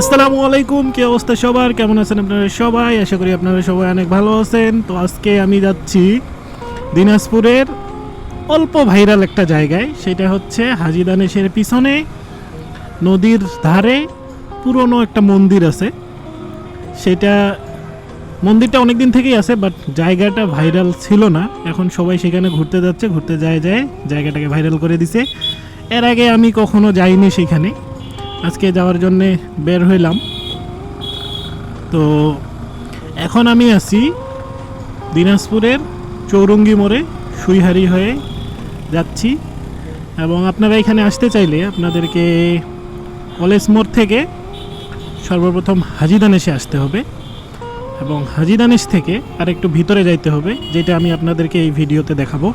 আসসালামু আলাইকুম, কি অবস্থা সবার? কেমন আছেন আপনারা সবাই? আশা করি আপনারা সবাই অনেক ভালো আছেন। তো আজকে আমি যাচ্ছি দিনাজপুরের অল্প ভাইরাল একটা জায়গায়। সেটা হচ্ছে হাজি দানেশের পিছনে নদীর ধারে পুরনো একটা মন্দির আছে। সেটা মন্দিরটা অনেক দিন থেকেই আছে বাট জায়গাটা ভাইরাল ছিল না। এখন সবাই সেখানে ঘুরতে যাচ্ছে, ঘুরতে যায় যায় জায়গাটাকে ভাইরাল করে দিছে। এর আগে আমি কখনো যাইনি সেখানে। আজকে যাওয়ার জন্যে বের হইলাম। তো এখন আমি আছি দিনাজপুরের চৌরঙ্গি মোড়ে সুইহারি হয়ে যাচ্ছি। এবং আপনারা এখানে আসতে চাইলে আপনাদেরকে কলেজ মোড় থেকে সর্বপ্রথম হাজিদানেশে আসতে হবে। এবং হাজিদানেশ থেকে আর একটু ভিতরে যাইতে হবে, যেটা আমি আপনাদেরকে এই ভিডিওতে দেখাবো।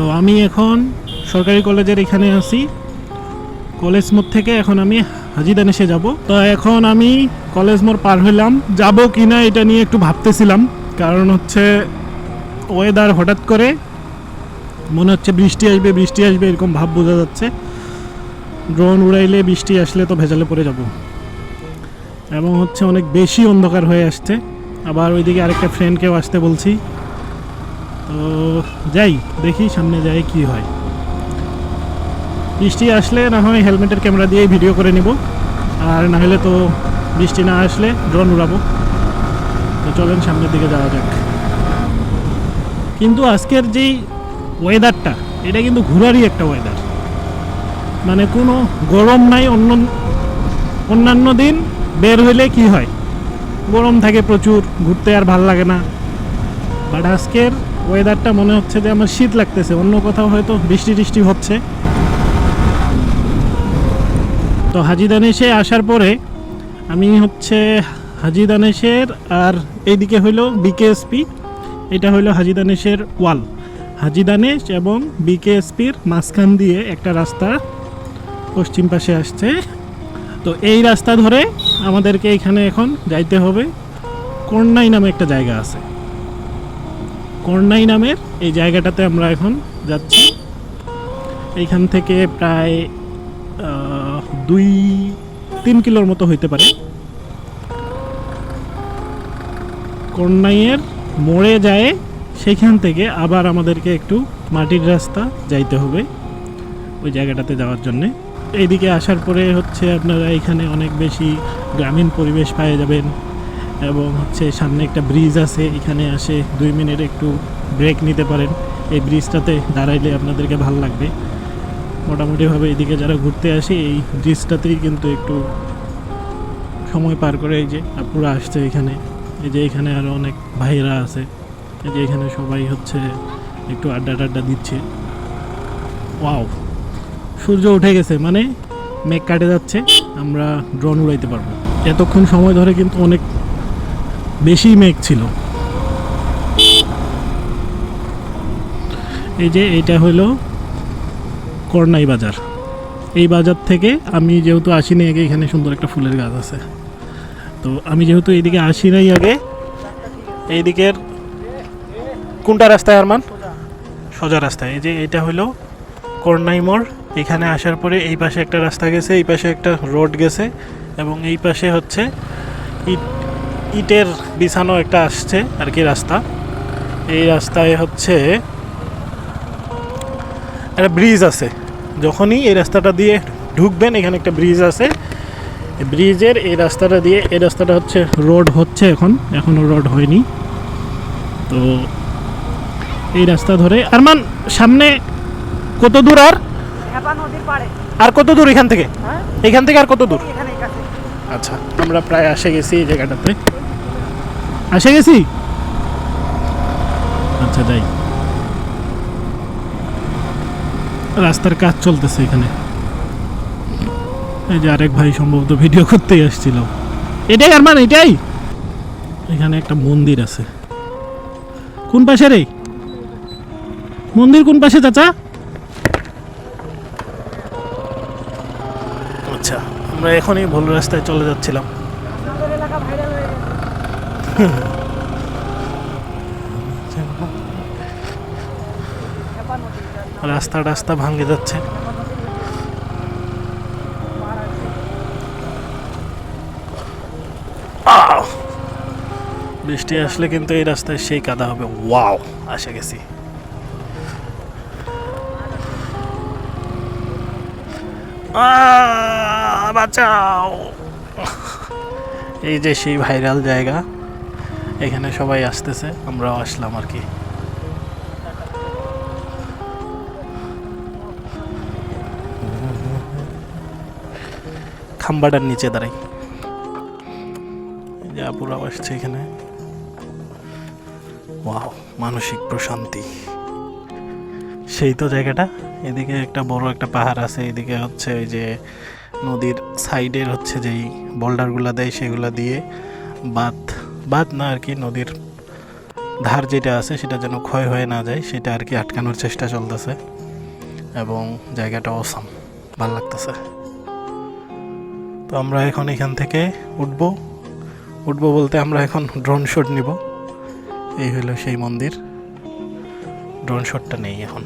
তো আমি এখন সরকারি কলেজের এখানে আছি। কলেজ মোড় থেকে এখন আমি হাজিদানেশে যাব। তো এখন আমি কলেজ মোড় পার হইলাম। যাব কি না এটা নিয়ে একটু ভাবতেছিলাম। কারণ হচ্ছে ওয়েদার হঠাৎ করে মনে হচ্ছে বৃষ্টি আসবে বৃষ্টি আসবে এরকম ভাব বোঝা যাচ্ছে। ড্রোন উড়াইলে বৃষ্টি আসলে তো ভেজালে পড়ে যাব। এবং হচ্ছে অনেক বেশি অন্ধকার হয়ে আসছে। আবার ওইদিকে আরেকটা ফ্রেন্ডকেও আসতে বলছি। তো যাই, দেখি সামনে যাই কি হয়। বৃষ্টি আসলে না হয় হেলমেটের ক্যামেরা দিয়ে ভিডিও করে নিব। আর না হলে তো বৃষ্টি না আসলে ড্রোন উড়াবো। তো চলেন সামনের দিকে যাওয়া যাক। কিন্তু আজকের যেই ওয়েদারটা এটা কিন্তু ঘোরারই একটা ওয়েদার মানে কোনো গরম নাই, অন্য অন্যান্য দিন বের হইলে কি হয়? গরম থাকে প্রচুর, ঘুরতে আর ভালো লাগে না। বাট আজকের ওয়েদারটা মনে হচ্ছে যে আমার শীত লাগতেছে। অন্য কোথাও হয়তো বৃষ্টি টিষ্টি হচ্ছে। তো হাজি দানেশে আসার পরে আমি হচ্ছে হাজি দানেশের আর এইদিকে হইল বিকেএসপি এটা হইল হাজি দানেশের ওয়াল। হাজি দানেশ এবং বিকেএসপির মাঝখান দিয়ে একটা রাস্তা পশ্চিম পাশে আসছে। তো এই রাস্তা ধরে আমাদেরকে এখানে এখন যাইতে হবে। কর্নাই নামে একটা জায়গা আছে। কর্নাই নামের এই জায়গাটাতে আমরা এখন যাচ্ছি। এইখান থেকে প্রায় দুই, তিন কিলোর মতো হইতে পারে। কর্নাইয়ের মোড়ে যায়, সেইখান থেকে আবার আমাদেরকে একটু মাটির রাস্তা যাইতে হবে ওই জায়গাটাতে যাওয়ার জন্যে। এইদিকে আসার পরে হচ্ছে আপনারা এখানে অনেক বেশি গ্রামীণ পরিবেশ পেয়ে যাবেন। এবং হচ্ছে সামনে একটা ব্রিজ আছে, এখানে আসে দুই মিনিট একটু ব্রেক নিতে পারেন। এই ব্রিজটাতে দাঁড়াইলে আপনাদেরকে ভালো লাগবে। মোটামুটিভাবে এদিকে যারা ঘুরতে আসে, এই ব্রিজটাতেই কিন্তু একটু সময় পার করে এই যে আপুরা আসছে এখানে। এই যে এখানে আরও অনেক ভাইরা আছে। এই যে এখানে সবাই হচ্ছে একটু আড্ডা টাড্ডা দিচ্ছে। ওয়াও! সূর্য উঠে গেছে মানে মেঘ কাটে যাচ্ছে, আমরা ড্রোন উড়াইতে পারব। এতক্ষণ সময় ধরে কিন্তু অনেক বেশি মেঘ ছিল। এই যে এইটা হলো করনাই বাজার। এই বাজার থেকে আমি যেহেতু আসি নাই আগে, এখানে সুন্দর একটা ফুলের গাছ আছে। তো আমি যেহেতু এইদিকে আসি নাই আগে, এইদিকের কোনটা রাস্তায় আরমান? সোজা রাস্তায়। এই যে এটা হলো করনাই মোড়। এখানে আসার পরে এই পাশে একটা রাস্তা গেছে, এই পাশে একটা রোড গেছে এবং এই পাশে হচ্ছে ইট ইটের বিছানো একটা আসছে আর কি রাস্তা। এই রাস্তায় হচ্ছে একটা ব্রিজ আছে। যখনই এই রাস্তাটা দিয়ে ঢুকবেন এখানে একটা ব্রিজ আছে। ব্রিজের এই রাস্তাটা দিয়ে এই রাস্তাটা হচ্ছে রোড হচ্ছে এখন এখনও রোড হয়নি। তো এই রাস্তা ধরে আরমান সামনে কত দূর আর? আর কত দূর এখান থেকে? হ্যাঁ? এখান থেকে আর কত দূর? আচ্ছা আমরা প্রায় আসে গেছি এই জায়গাটাতে। আসে গেছি? আচ্ছা যাই। রাস্তার কাজ চলতেছে এখানে। এই যে আরেক ভাই সম্ভবত ভিডিও করতেই আসছিল। এটাই আর মানে এটাই? এখানে একটা মন্দির আছে। কোন পাশে রে? মন্দির কোন পাশে, চাচা? আমরা এখনই ভুল রাস্তায় চলে যাচ্ছিলাম। রাস্তা রাস্তা ভাঙে যাচ্ছে। বৃষ্টি আসলে কিন্তু এই রাস্তায় সেই কাদা হবে। ওয়াও, আসে গেছি। বাঁচাও। এই যে সেই ভাইরাল জায়গা, এখানে সবাই আসতেছে, আমরাও আসলাম আর কি। খাম্বাটার নিচে দাঁড়াই। যে আপুরাও আসছে এখানে। ওয়াও, মানসিক প্রশান্তি। সেই তো জায়গাটা। এদিকে একটা বড় একটা পাহাড় আছে, এদিকে হচ্ছে ওই যে নদীর সাইডের হচ্ছে যেই বোল্ডারগুলো দেয় সেগুলো দিয়ে বাঁধ বাঁধ না আর কি, নদীর ধার যেটা আছে সেটা যেন ক্ষয় হয়ে না যায়, সেটা আর কি আটকানোর চেষ্টা চলতেছে এবং জায়গাটা অসাম ভালো লাগতেছে। তো আমরা এখন এখান থেকে উঠবো। উঠবো বলতে আমরা এখন ড্রোন শট নিব। এই হলো সেই মন্দির। ড্রোন শটটা নেই এখন।